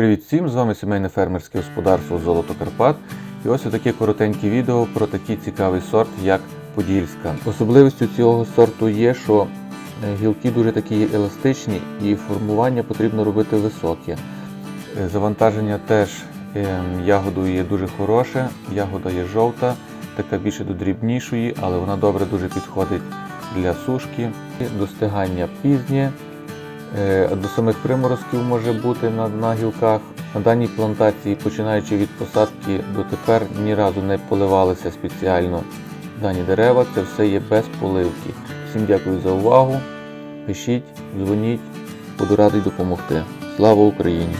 Привіт всім! З вами сімейне фермерське господарство Золото Карпат. І ось таке коротеньке відео про такий цікавий сорт, як Подільська. Особливістю цього сорту є, що е, гілки дуже такі еластичні і формування потрібно робити високе. Е, Завантаження теж ем, ягодою є дуже хороше, ягода є жовта, така більше до дрібнішої, але вона добре дуже підходить для сушки. Достигання пізнє, До самих приморозків може бути на, на гілках. На даній плантації, починаючи від посадки дотепер, ні разу не поливалися спеціально дані дерева. Це все є без поливки. Всім дякую за увагу. Пишіть, дзвоніть, буду радий допомогти. Слава Україні!